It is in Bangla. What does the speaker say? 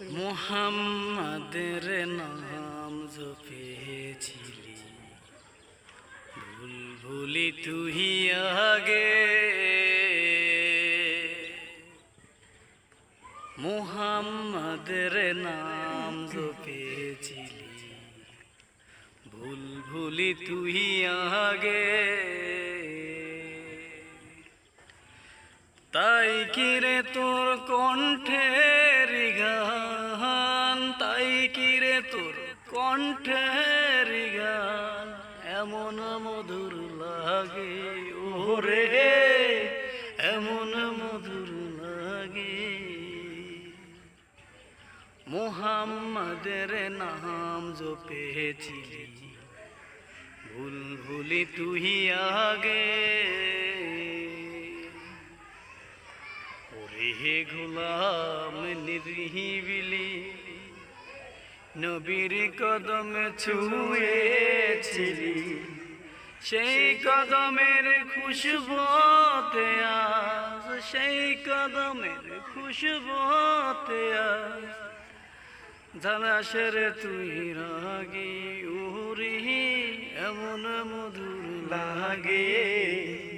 মোহাম্মদের নাম জপেছিলি। ভুল ভুলি তুই আগে। মোহাম্মদের নাম জপেছিলি। ভুল ভুলি তুই আগে। তাই কিরে তোর কণ্ঠের গান? তাই কিরে তোর কণ্ঠের গান? এমন মধুর লাগে, ওরে, এমন মধুর লাগে। মোহাম্মদের নাম জপেছিলি। ভুল ভুলি তুই আগে হে গোলাম নিরিবিলি, নবীর কদম ছুঁয়েছিলি। সেই কদমের খুশবতে আজ, সেই কদমের খুশবতে আজ। ধানাসের তুই রাগে উরি এমন মধুর লাগে।